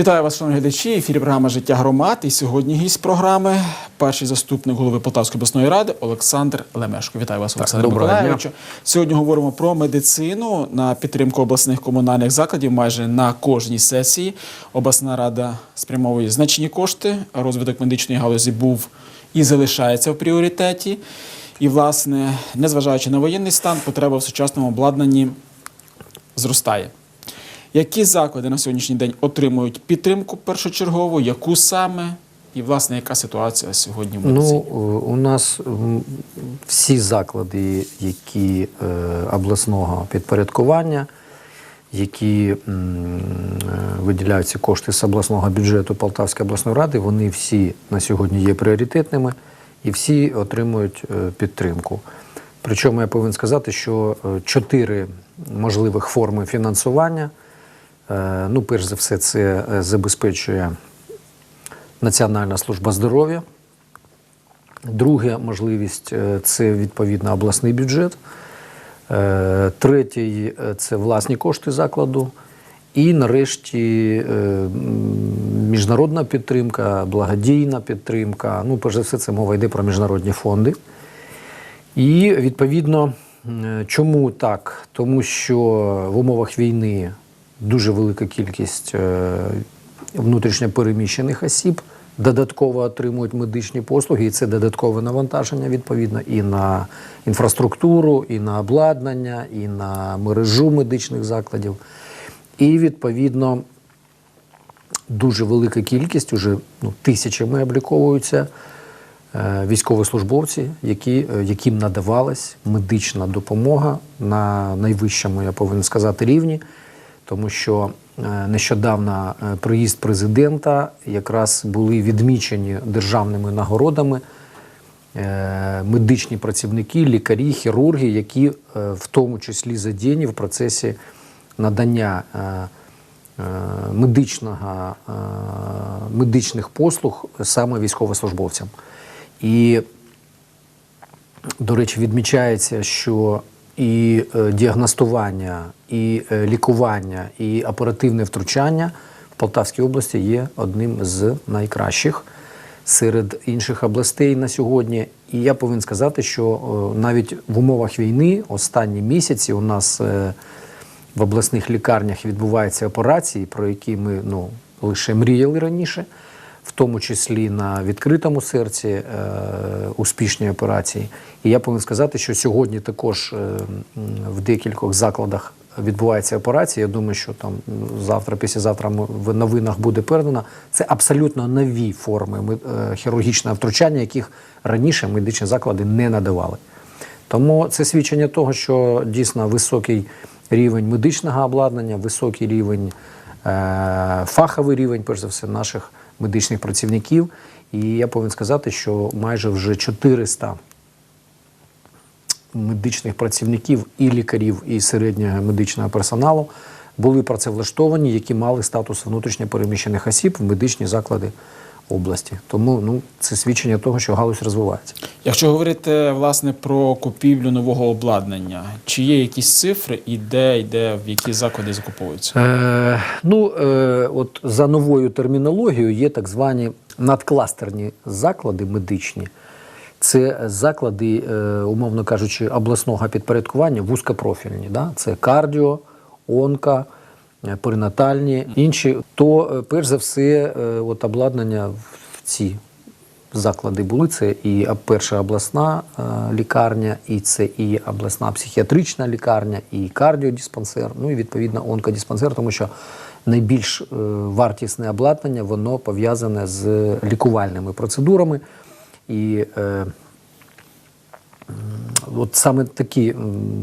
Вітаю вас, шановні глядачі. Ефірі програма Життя громад. І сьогодні гість програми перший заступник голови Полтавської обласної ради Олександр Лемешко. Вітаю вас, Олександр Миколаївичу. Сьогодні говоримо про медицину на підтримку обласних комунальних закладів. Майже на кожній сесії обласна рада спрямовує значні кошти. Розвиток медичної галузі був і залишається в пріоритеті. І, власне, незважаючи на воєнний стан, потреба в сучасному обладнанні зростає. Які заклади на сьогоднішній день отримують підтримку першочергову, яку саме, і власне яка ситуація сьогодні в медицині? Ну, е, у нас всі заклади, які е, обласного підпорядкування, які м, е, виділяються кошти з обласного бюджету Полтавської обласної ради, вони всі на сьогодні є пріоритетними і всі отримують підтримку. Причому я повинен сказати, що чотири можливих форми фінансування. Е, Ну, перш за все, це е, забезпечує Національна служба здоров'я. Друга можливість е, це відповідно обласний бюджет. Третій це власні кошти закладу. І нарешті міжнародна підтримка, благодійна підтримка. Ну, перш за все, це мова йде про міжнародні фонди. І відповідно, чому так? Тому що в умовах війни дуже велика кількість е, внутрішньо переміщених осіб додатково отримують медичні послуги, і це додаткове навантаження відповідно і на інфраструктуру, і на обладнання, і на мережу медичних закладів. І відповідно дуже велика кількість, уже ну, тисячами обліковуються е, військовослужбовці, які, е, яким надавалась медична допомога на найвищому, я повинен сказати, рівні, тому що е, нещодавно е, приїзд президента якраз були відмічені державними нагородами е, медичні працівники, лікарі, хірурги, які в тому числі задіяні в процесі надання медичного, медичних послуг саме військовослужбовцям. І, до речі, відмічається, що і е, діагностування, і е, лікування, і оперативне втручання в Полтавській області є одним з найкращих серед інших областей на сьогодні. І я повинен сказати, що е, навіть в умовах війни останні місяці у нас в обласних лікарнях відбуваються операції, про які ми ну, лише мріяли раніше, в тому числі на відкритому серці е, успішні операції. І я повинен сказати, що сьогодні також е, в декількох закладах відбуваються операції. Я думаю, що там завтра, післязавтра в новинах буде передано. Це абсолютно нові форми е, хірургічного втручання, яких раніше медичні заклади не надавали. Тому це свідчення того, що дійсно високий рівень медичного обладнання, високий рівень, фаховий рівень, перш за все, наших медичних працівників. І я повинен сказати, що майже вже 400 медичних працівників і лікарів, і середнього медичного персоналу були працевлаштовані, які мали статус внутрішньо переміщених осіб в медичні заклади області. Тому ну, це свідчення того, що галузь розвивається. Якщо говорити власне про купівлю нового обладнання, чи є якісь цифри і де, і де в які заклади закуповуються? Е, ну, е, от за новою термінологією є так звані надкластерні заклади медичні. Це заклади, е, умовно кажучи, обласного підпорядкування вузькопрофільні. Да? Це кардіо, онка, перинатальні, інші. То, е, перш за все, е, от обладнання в ці заклади були. Це і перша обласна е, лікарня, і це і обласна психіатрична лікарня, і кардіодиспансер, ну і відповідно онкодиспансер, тому що найбільш е, вартісне обладнання воно пов'язане з лікувальними процедурами. І е, от саме такі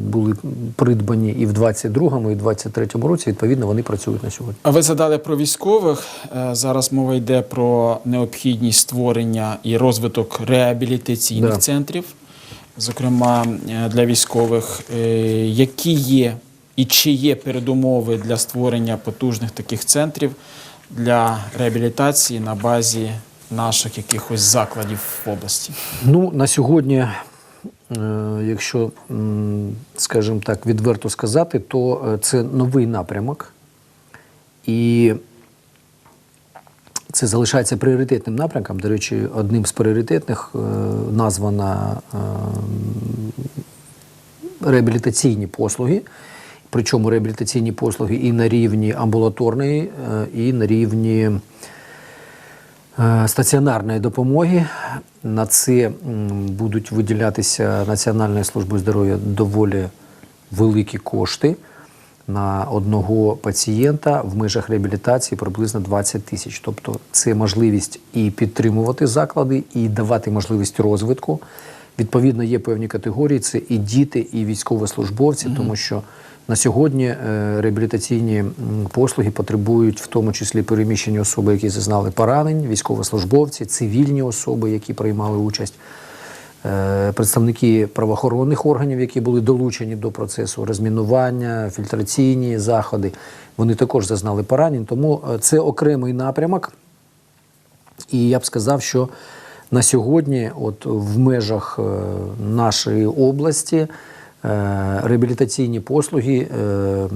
були придбані і в 22-му, і в 23-му році. Відповідно, вони працюють на сьогодні. А ви згадали про військових. Е, Зараз мова йде про необхідність створення і розвиток реабілітаційних Да. центрів, зокрема е, для військових. Е, Які є і чи є передумови для створення потужних таких центрів для реабілітації на базі наших якихось закладів в області? Ну, на сьогодні, якщо, скажімо так, відверто сказати, то е, це новий напрямок. І це залишається пріоритетним напрямком. До речі, одним з пріоритетних е, названа е, реабілітаційні послуги. Причому реабілітаційні послуги і на рівні амбулаторної, е, і на рівні е, стаціонарної допомоги. На це будуть виділятися Національною службою здоров'я доволі великі кошти. На одного пацієнта в межах реабілітації приблизно 20 тисяч. Тобто це можливість і підтримувати заклади, і давати можливість розвитку. Відповідно, є певні категорії: це і діти, і військовослужбовці, тому що на сьогодні е, реабілітаційні послуги потребують в тому числі переміщені особи, які зазнали поранень, військовослужбовці, цивільні особи, які приймали участь. Е, Представники правоохоронних органів, які були долучені до процесу розмінування, фільтраційні заходи, вони також зазнали поранень. Тому е, це окремий напрямок. І я б сказав, що на сьогодні, от в межах нашої області, реабілітаційні послуги, е,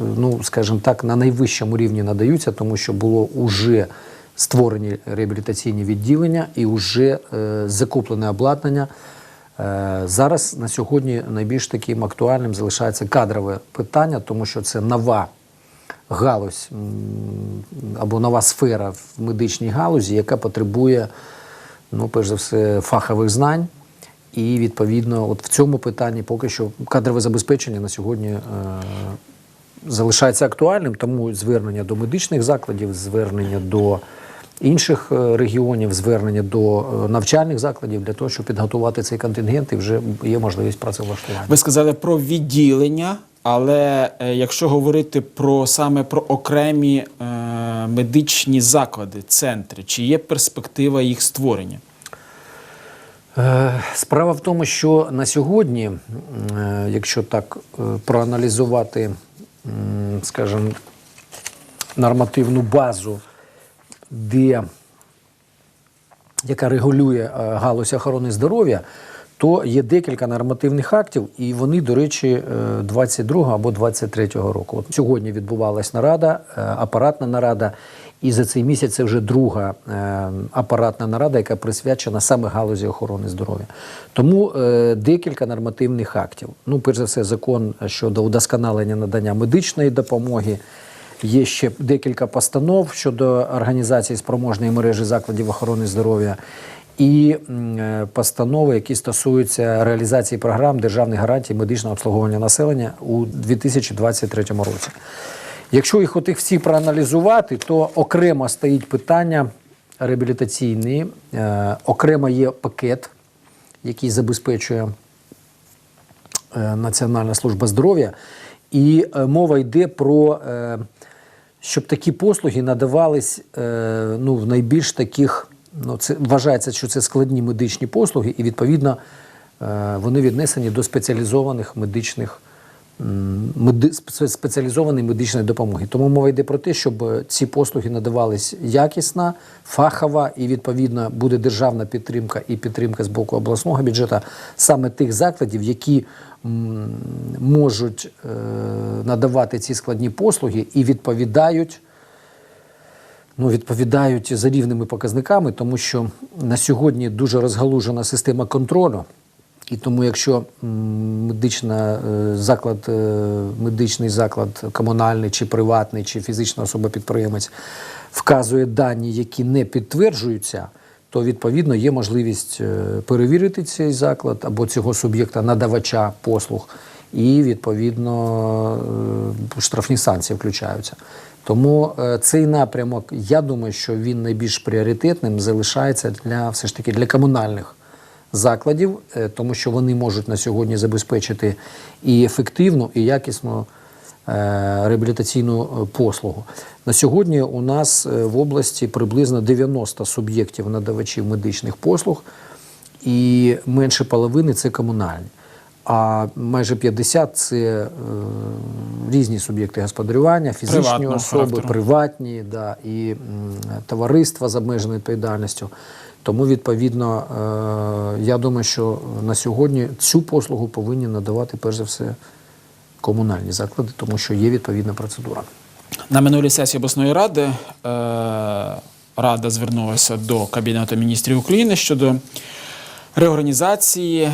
ну, скажімо так, на найвищому рівні надаються, тому що було уже створені реабілітаційні відділення і вже е, закуплене обладнання. Е, Зараз на сьогодні найбільш таким актуальним залишається кадрове питання, тому що це нова галузь або нова сфера в медичній галузі, яка потребує, ну, перш за все, фахових знань. І відповідно, от в цьому питанні поки що кадрове забезпечення на сьогодні е, залишається актуальним, тому звернення до медичних закладів, звернення до інших е, регіонів, звернення до е, навчальних закладів для того, щоб підготувати цей контингент, і вже є можливість працевлаштування. Ви сказали про відділення, але е, якщо говорити про саме про окремі е, медичні заклади, центри, чи є перспектива їх створення? Е, Справа в тому, що на сьогодні, е, якщо так е, проаналізувати, скажімо, нормативну базу, де, яка регулює галузь охорони здоров'я, то є декілька нормативних актів, і вони, до речі, 22 або 23 року. От сьогодні відбувалась нарада, апаратна нарада, і за цей місяць це вже друга е, апаратна нарада, яка присвячена саме галузі охорони здоров'я. Тому е, декілька нормативних актів. Ну, перш за все, закон щодо удосконалення надання медичної допомоги. Є ще декілька постанов щодо організації спроможної мережі закладів охорони здоров'я і е, постанови, які стосуються реалізації програм державних гарантій медичного обслуговування населення у 2023 році. Якщо їх отих всіх проаналізувати, то окремо стоїть питання реабілітаційні, е, окремо є пакет, який забезпечує е, Національна служба здоров'я, і е, мова йде про, щоб такі послуги надавались ну, в найбільш таких, ну, це вважається, що це складні медичні послуги, і відповідно вони віднесені до спеціалізованих медичних. Спеціалізованої медичної допомоги. Тому мова йде про те, щоб е, ці послуги надавались якісно, фахово, і відповідно буде державна підтримка і підтримка з боку обласного бюджету саме тих закладів, які можуть е, надавати ці складні послуги і відповідають ну, відповідають за рівними показниками, тому що на сьогодні дуже розгалужена система контролю. І тому, якщо медична е, заклад, е, медичний заклад, комунальний чи приватний, чи фізична особа-підприємець вказує дані, які не підтверджуються, то відповідно є можливість е, перевірити цей заклад або цього суб'єкта надавача послуг, і відповідно штрафні санкції включаються. Тому цей напрямок, я думаю, що він найбільш пріоритетним залишається для все ж таки для комунальних закладів, е, тому що вони можуть на сьогодні забезпечити і ефективну, і якісну е, реабілітаційну е, послугу. На сьогодні у нас в області приблизно 90 суб'єктів надавачів медичних послуг, і менше половини це комунальні. А майже 50 – це е, різні суб'єкти господарювання, фізичні Приватного особи, характеру. приватні, да, і м, товариства з обмеженою відповідальністю. Тому, відповідно, е, я думаю, що на сьогодні цю послугу повинні надавати перш за все комунальні заклади, тому що є відповідна процедура. На минулій сесії обласної ради е, рада звернулася до Кабінету міністрів України щодо реорганізації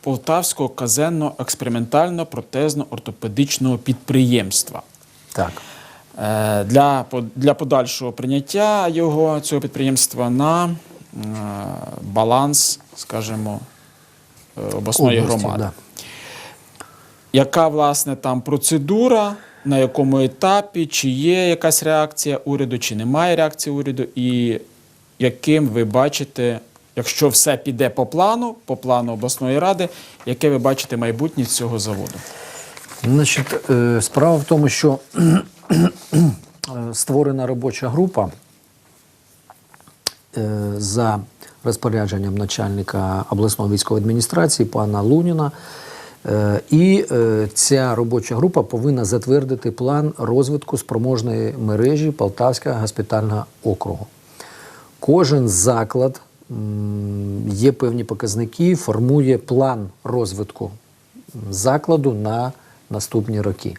Полтавського казенно-експериментально протезно-ортопедичного підприємства. Так. Е, Для, для подальшого прийняття його цього підприємства на баланс, скажімо, е, обласної Області, громади. да. Яка власне там процедура, на якому етапі, чи є якась реакція уряду, чи немає реакції уряду, і яким ви бачите, якщо все піде по плану, по плану обласної ради, яке ви бачите майбутнє цього заводу? Значить, е, справа в тому, що е, створена робоча група е, за розпорядженням начальника обласної військової адміністрації пана Луніна. Е, І е, ця робоча група повинна затвердити план розвитку спроможної мережі Полтавського госпітального округу. Кожен заклад є певні показники, формує план розвитку закладу на наступні роки.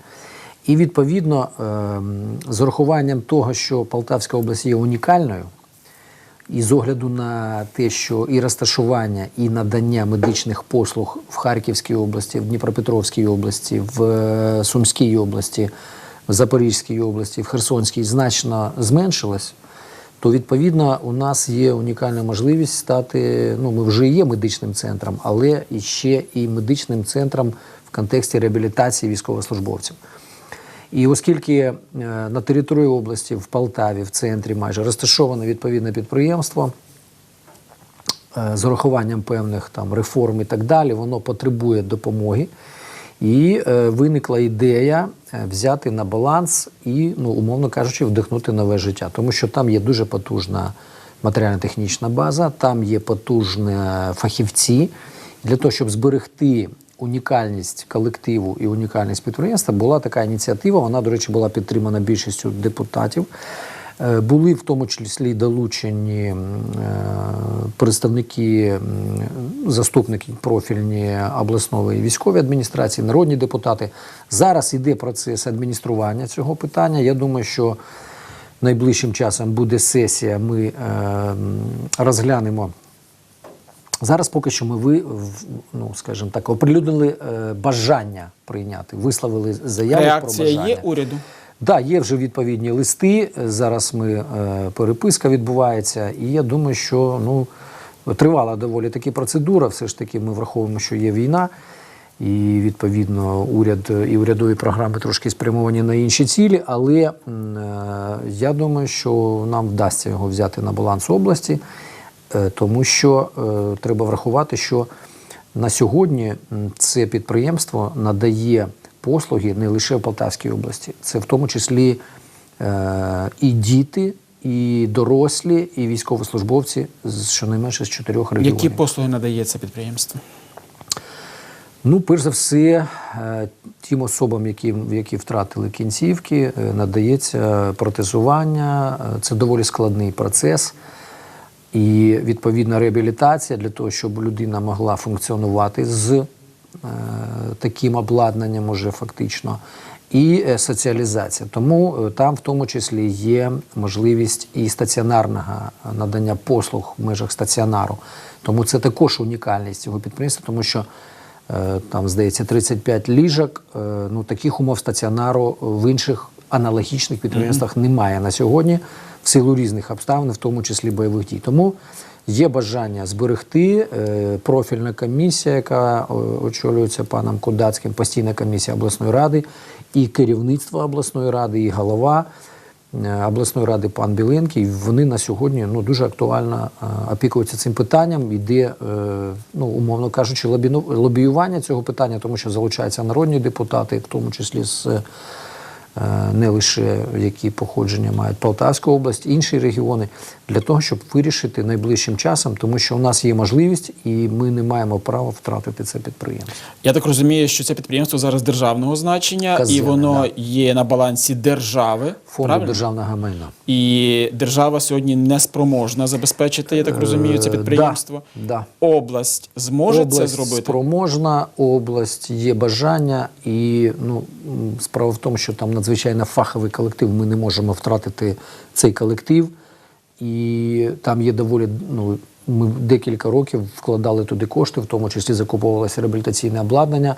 І відповідно, ем, з урахуванням того, що Полтавська область є унікальною, і з огляду на те, що і розташування, і надання медичних послуг в Харківській області, в Дніпропетровській області, в е, Сумській області, в Запорізькій області, в Херсонській значно зменшилось, то відповідно у нас є унікальна можливість стати. Ну, ми вже є медичним центром, але і ще і медичним центром в контексті реабілітації військовослужбовців. І оскільки е, на території області, в Полтаві, в центрі майже розташоване відповідне підприємство е, з урахуванням певних там реформ і так далі, воно потребує допомоги. І е, виникла ідея взяти на баланс і, ну, умовно кажучи, вдихнути нове життя. Тому що там є дуже потужна матеріально-технічна база, там є потужні фахівці. Для того, щоб зберегти унікальність колективу і унікальність підприємства, була така ініціатива. Вона, до речі, була підтримана більшістю депутатів. Е, Були в тому числі долучені е, представники, заступники профільні обласної військової адміністрації, народні депутати. Зараз йде процес адміністрування цього питання. Я думаю, що найближчим часом буде сесія. Ми е, розглянемо. Зараз поки що ми ви, ну, скажімо так, оприлюднили е, бажання прийняти, висловили заяву про бажання. є уряду? Да, є вже відповідні листи. Зараз ми е, переписка відбувається, і я думаю, що ну тривала доволі таки процедура. Все ж таки, ми враховуємо, що є війна, і відповідно уряд і урядові програми трошки спрямовані на інші цілі. Але е, я думаю, що нам вдасться його взяти на баланс області, тому що е, треба врахувати, що на сьогодні це підприємство надає послуги не лише в Полтавській області, це в тому числі е, і діти, і дорослі, і військовослужбовці з щонайменше з чотирьох регіонів. Які послуги надає це підприємство? Ну, перш за все, е, тим особам, які, які втратили кінцівки, е, надається протезування. Е, Це доволі складний процес. І відповідна реабілітація для того, щоб людина могла функціонувати з е, таким обладнанням уже фактично, і е, соціалізація. Тому е, там в тому числі є можливість і стаціонарного надання послуг в межах стаціонару. Тому це також унікальність цього підприємства, тому що там, здається, 35 ліжок. Ну, таких умов стаціонару в інших аналогічних підприємствах немає на сьогодні в силу різних обставин, в тому числі бойових дій. Тому є бажання зберегти е, профільна комісія, яка очолюється паном Кудацьким, постійна комісія обласної ради, і керівництво обласної ради, і голова е, обласної ради пан Біленький. Вони на сьогодні ну, дуже актуально е, опікуються цим питанням. Іде, е, ну, умовно кажучи, лобіювання цього питання, тому що залучаються народні депутати, в тому числі з. Е, не лише які походження мають Полтавська область, інші регіони. для того, щоб вирішити найближчим часом, тому що у нас є можливість, і ми не маємо права втратити це підприємство. Я так розумію, що це підприємство зараз державного значення, і воно да. є на балансі держави. Фонду правильно? державного майна. І держава сьогодні не спроможна забезпечити, я так розумію, це Е, підприємство. Да, Область зможе область це зробити? спроможна, область є бажання, і ну справа в тому, що там надзвичайно фаховий колектив. Ми не можемо втратити цей колектив, і там є доволі. Ну ми декілька років вкладали туди кошти, в тому числі закуповувалося реабілітаційне обладнання.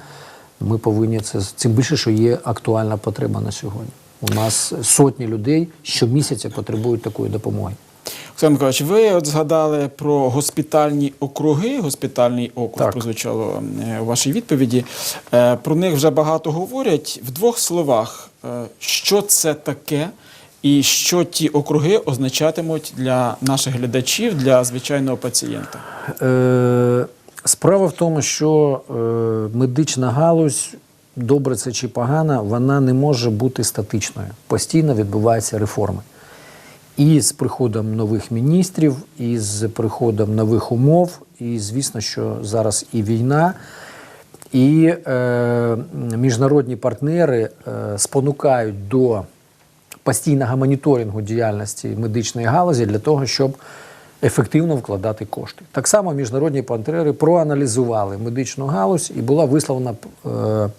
Ми повинні це цим більше, що є актуальна потреба на сьогодні. У нас сотні людей щомісяця потребують такої допомоги. Олександр Миколаївич, ви от згадали про госпітальні округи. Госпітальний округ Так. прозвучало е, у вашій відповіді. Е, Про них вже багато говорять. В двох словах, е, що це таке, і що ті округи означатимуть для наших глядачів, для звичайного пацієнта. Е, справа в тому, що е, медична галузь, добре це чи погана, вона не може бути статичною. Постійно відбуваються реформи. І з приходом нових міністрів, і з приходом нових умов, і звісно, що зараз і війна, і е, міжнародні партнери е, спонукають до постійного моніторингу діяльності медичної галузі для того, щоб ефективно вкладати кошти. Так само міжнародні партнери проаналізували медичну галузь і була висловлена е,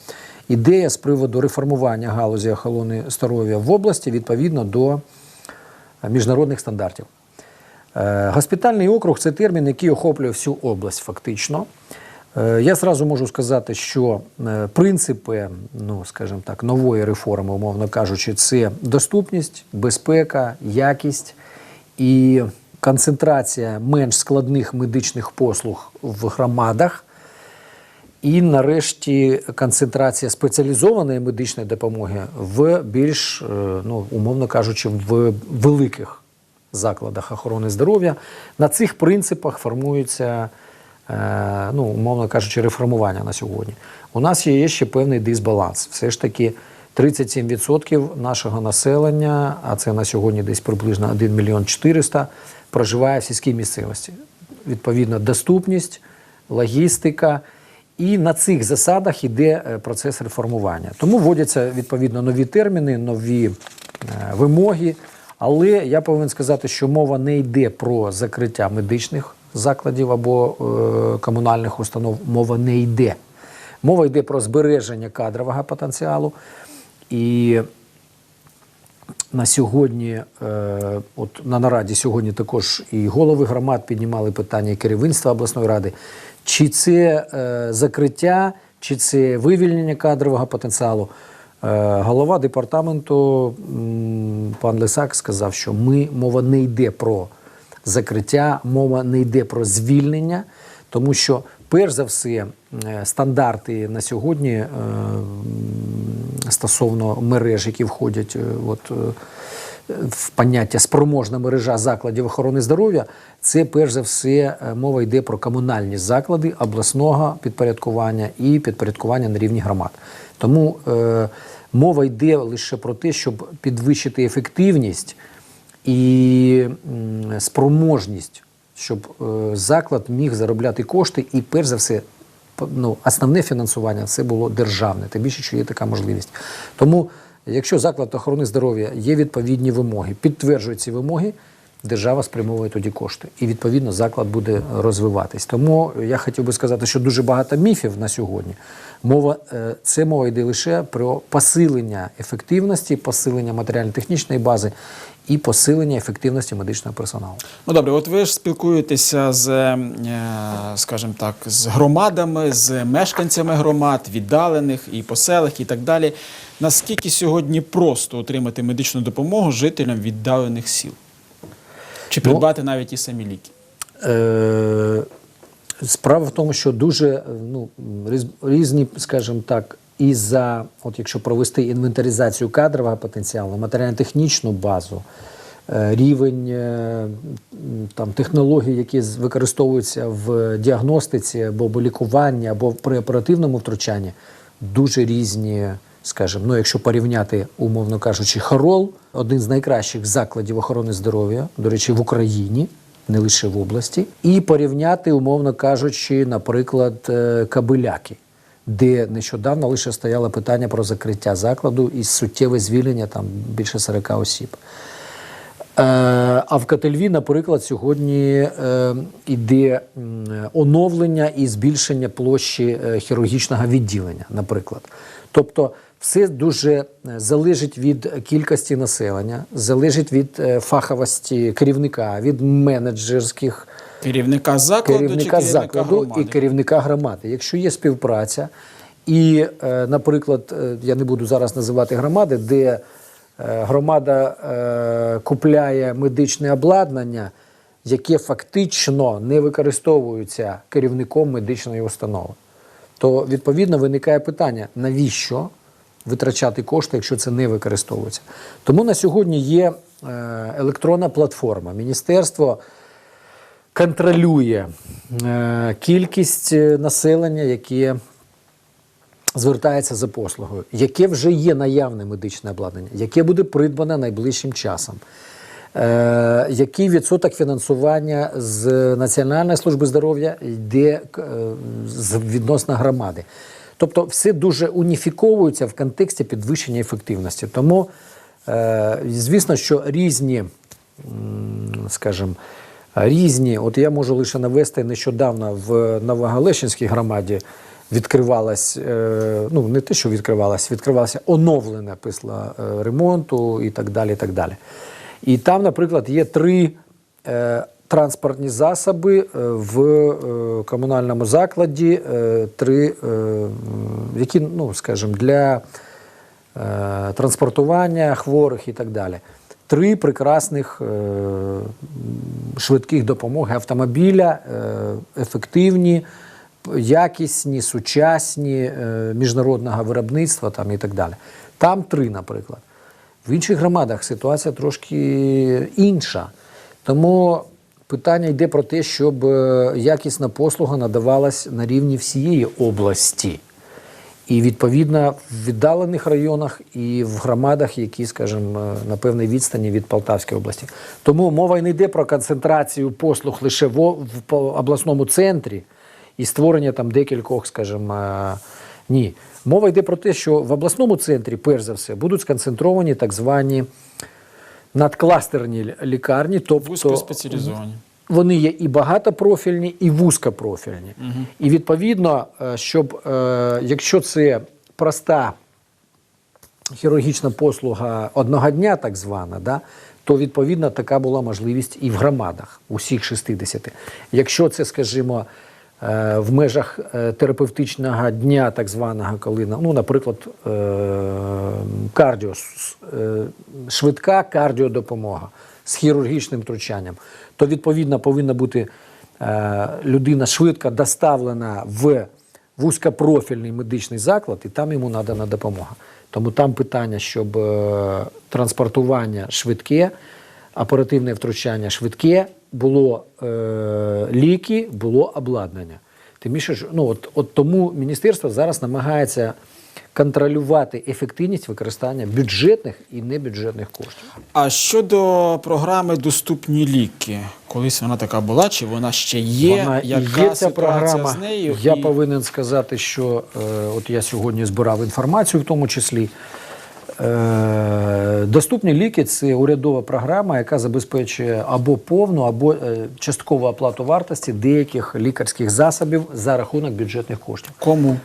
ідея з приводу реформування галузі охорони здоров'я в області відповідно до міжнародних стандартів. Е, Госпітальний округ це термін, який охоплює всю область фактично. Е, Я зразу можу сказати, що е, принципи, ну скажімо так, нової реформи, умовно кажучи, це доступність, безпека, якість і концентрація менш складних медичних послуг в громадах. І нарешті концентрація спеціалізованої медичної допомоги в більш, е, ну умовно кажучи, в великих закладах охорони здоров'я. На цих принципах формується, е, ну умовно кажучи, реформування на сьогодні. У нас є ще певний дисбаланс. Все ж таки 37% нашого населення, а це на сьогодні десь приблизно 1 мільйон 400, проживає в сільській місцевості. Відповідно, доступність, логістика. І на цих засадах йде е, процес реформування. Тому вводяться відповідно нові терміни, нові е, вимоги. Але я повинен сказати, що мова не йде про закриття медичних закладів або е, комунальних установ. Мова не йде. Мова йде про збереження кадрового потенціалу. І на сьогодні, е, от на нараді сьогодні також і голови громад піднімали питання і керівництва обласної ради. Чи це е, закриття, чи це вивільнення кадрового потенціалу? Е, голова департаменту м, пан Лисак сказав, що ми мова не йде про закриття, мова не йде про звільнення, тому що перш за все е, стандарти на сьогодні е, стосовно мереж, які входять е, от, е, в поняття спроможна мережа закладів охорони здоров'я, це перш за все е, мова йде про комунальні заклади обласного підпорядкування і підпорядкування на рівні громад. Тому е, мова йде лише про те, щоб підвищити ефективність і м, спроможність, щоб е, заклад міг заробляти кошти, і перш за все, ну, основне фінансування це було державне, тим більше, що є така можливість. Тому, якщо заклад охорони здоров'я є відповідні вимоги, підтверджують ці вимоги, держава спрямовує тоді кошти, і відповідно заклад буде розвиватись. Тому я хотів би сказати, що дуже багато міфів на сьогодні. Мова е, це мова йде лише про посилення ефективності, посилення матеріально-технічної бази і посилення ефективності медичного персоналу. Ну добре, от ви ж спілкуєтеся з, е, скажімо так, з громадами, з мешканцями громад, віддалених і по селах, і так далі. Наскільки сьогодні просто отримати медичну допомогу жителям віддалених сіл? Чи Ну, придбати навіть і самі ліки? Е, справа в тому, що дуже е, ну, різні, скажімо так, і за, от якщо провести інвентаризацію кадрового потенціалу, матеріально-технічну базу, е, рівень е, там, технологій, які використовуються в діагностиці або лікуванні, або при оперативному втручанні, дуже різні скажімо, ну якщо порівняти, умовно кажучи, Хорол, один з найкращих закладів охорони здоров'я, до речі, в Україні, не лише в області, і порівняти, умовно кажучи, наприклад, е, Кабиляки, де нещодавно лише стояло питання про закриття закладу і суттєве звільнення там більше 40 осіб. Е, А в Котельві, наприклад, сьогодні е, іде м, оновлення і збільшення площі е, хірургічного відділення, наприклад. Тобто, все дуже е, залежить від кількості населення, залежить від е, фаховості керівника, від менеджерських Керівника закладу чи керівника керівника закладу громади? і керівника громади. Якщо є співпраця, і, е, наприклад, я не буду зараз називати громади, де громада купляє медичне обладнання, яке фактично не використовується керівником медичної установи, то відповідно виникає питання, навіщо витрачати кошти, якщо це не використовується. Тому на сьогодні є е, електронна платформа. Міністерство контролює е, кількість е, населення, яке звертається за послугою, яке вже є наявне медичне обладнання, яке буде придбане найближчим часом. Який відсоток фінансування з Національної служби здоров'я йде з відносно громади? Тобто все дуже уніфіковується в контексті підвищення ефективності. Тому, е, звісно, що різні, скажімо, різні, от я можу лише навести нещодавно в Новогалещинській громаді відкривалась, е, ну не те, що відкривалась, відкривалася оновлена після е, ремонту і так далі. І, так далі. і там, наприклад, є три транспортні засоби е, в е, комунальному закладі, е, три, які, ну, скажімо, для транспортування хворих і так далі. Три прекрасних швидких допомоги автомобіля, ефективні, якісні, сучасні, міжнародного виробництва там, і так далі. Там три, наприклад. В інших громадах ситуація трошки інша. Тому питання йде про те, щоб е, якісна послуга надавалась на рівні всієї області. І відповідно в віддалених районах і в громадах, які, скажімо, е, на певній відстані від Полтавської області. Тому мова й не йде про концентрацію послуг лише в, обласному центрі і створення там декількох, скажімо, е, ні. Мова йде про те, що в обласному центрі, перш за все, будуть сконцентровані так звані надкластерні лікарні, тобто Вузькоспеціалізовані. вони є і багатопрофільні, і вузькопрофільні. І відповідно, е, щоб е, якщо це проста хірургічна послуга одного дня, так звана, да, то відповідно така була можливість і в громадах, усіх 60. Якщо це, скажімо, в межах е, терапевтичного дня, так званого, коли ну, наприклад, е, кардіо, е, швидка кардіодопомога з хірургічним втручанням, то відповідно повинна бути е, людина швидко доставлена в вузькопрофільний медичний заклад, і там йому надана допомога. Тому там питання, щоб е, транспортування швидке, оперативне втручання швидке, було е, ліки, було обладнання. Тим більше, ну, от, от тому міністерство зараз намагається контролювати ефективність використання бюджетних і небюджетних коштів. А щодо програми Доступні ліки, колись вона така була, чи вона ще є? Вона Яка є ця програма. з нею? Я І- повинен сказати, що е, от я сьогодні збирав інформацію, в тому числі. Е, доступні ліки це урядова програма, яка забезпечує або повну, або е, часткову оплату вартості деяких лікарських засобів за рахунок бюджетних коштів. Кому?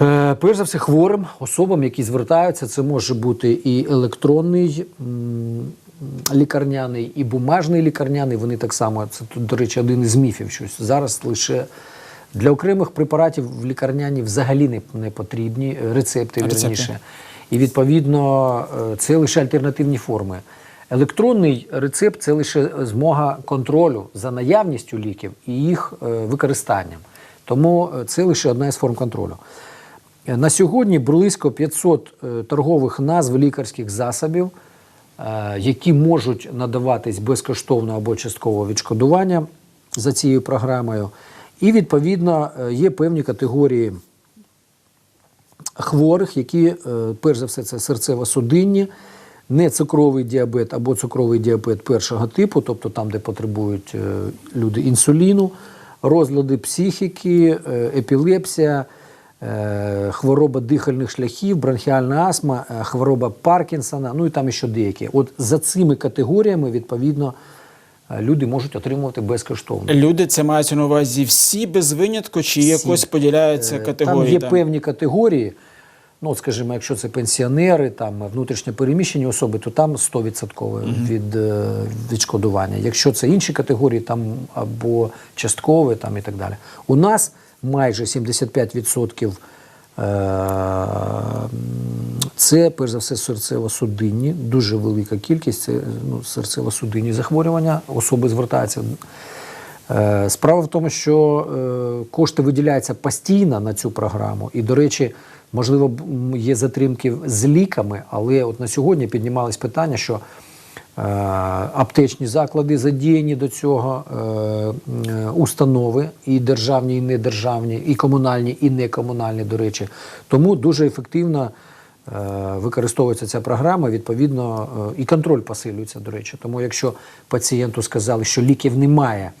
Е, Перш за все, хворим особам, які звертаються, це може бути і електронний лікарняний, і бумажний лікарняний. Вони так само, це тут, до речі, один із міфів. Щось зараз лише для окремих препаратів в лікарняні взагалі не, не потрібні рецепти, Рецепти. вірніше. І відповідно е, це лише альтернативні форми. Електронний рецепт це лише змога контролю за наявністю ліків і їх е, використанням. Тому е, це лише одна із форм контролю. На сьогодні близько 500 е, торгових назв лікарських засобів, які можуть надаватись безкоштовно або частково відшкодування за цією програмою. І відповідно є певні категорії хворих, які, е, перш за все, це серцево-судинні, не цукровий діабет або цукровий діабет першого типу, тобто там, де потребують е, люди інсуліну, розлади психіки, е, епілепсія, хвороба дихальних шляхів, бронхіальна астма, хвороба Паркінсона, ну і там ще деякі. От за цими категоріями, відповідно, люди можуть отримувати безкоштовно. Люди це мається на увазі всі без винятку, чи Всі. якось поділяються категорії? Там є певні категорії. Ну, от, скажімо, якщо це пенсіонери, там внутрішньо переміщені особи, то там 100% від, е, відшкодування. Якщо це інші категорії, там або часткове, там і так далі. У нас майже 75% е, це, перш за все, серцево-судинні, дуже велика кількість це ну, серцево-судинні захворювання. Особи звертаються Е, Справа в тому, що кошти виділяються постійно на цю програму, і, до речі, можливо, є затримки з ліками, але от на сьогодні піднімалось питання, що е, аптечні заклади задіяні до цього, е, установи і державні, і недержавні, і комунальні, і некомунальні, до речі. Тому дуже ефективно е, використовується ця програма, відповідно, е, і контроль посилюється, до речі. Тому якщо пацієнту сказали, що ліків немає,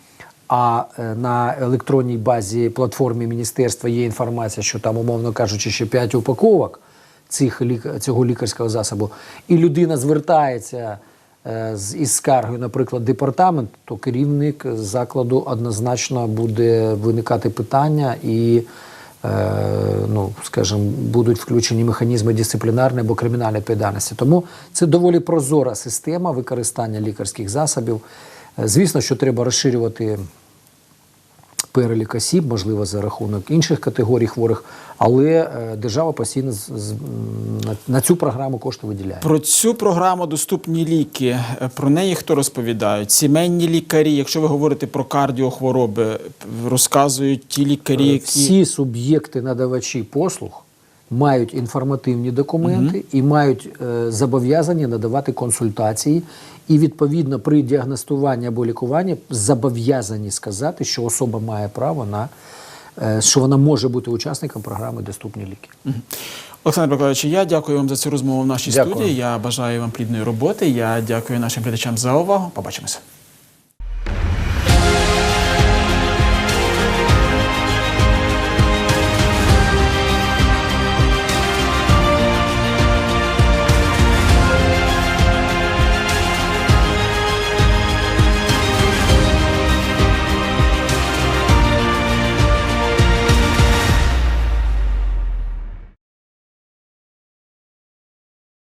а е, на електронній базі платформі міністерства є інформація, що там, умовно кажучи, ще 5 упаковок цих цього лікарського засобу, і людина звертається е, з із скаргою, наприклад, департамент, то керівник закладу однозначно буде виникати питання і. е, Ну, скажімо, будуть включені механізми дисциплінарної або кримінальної відповідальності. Тому це доволі прозора система використання лікарських засобів. Е, Звісно, що треба розширювати перелік осіб, можливо, за рахунок інших категорій хворих, але е, держава постійно на, цю програму кошти виділяє. Про цю програму доступні ліки. е, Про неї хто розповідають? Сімейні лікарі. Якщо ви говорите про кардіохвороби, розказують ті лікарі, які Всі суб'єкти надавачі послуг мають інформативні документи і мають е, зобов'язані надавати консультації. І відповідно при діагностуванні або лікуванні зобов'язані сказати, що особа має право на е, що вона може бути учасником програми Доступні ліки. Олександр Миколаївич, я дякую вам за цю розмову в нашій Дякую. студії. Я бажаю вам плідної роботи. Я дякую нашим глядачам за увагу. Побачимося.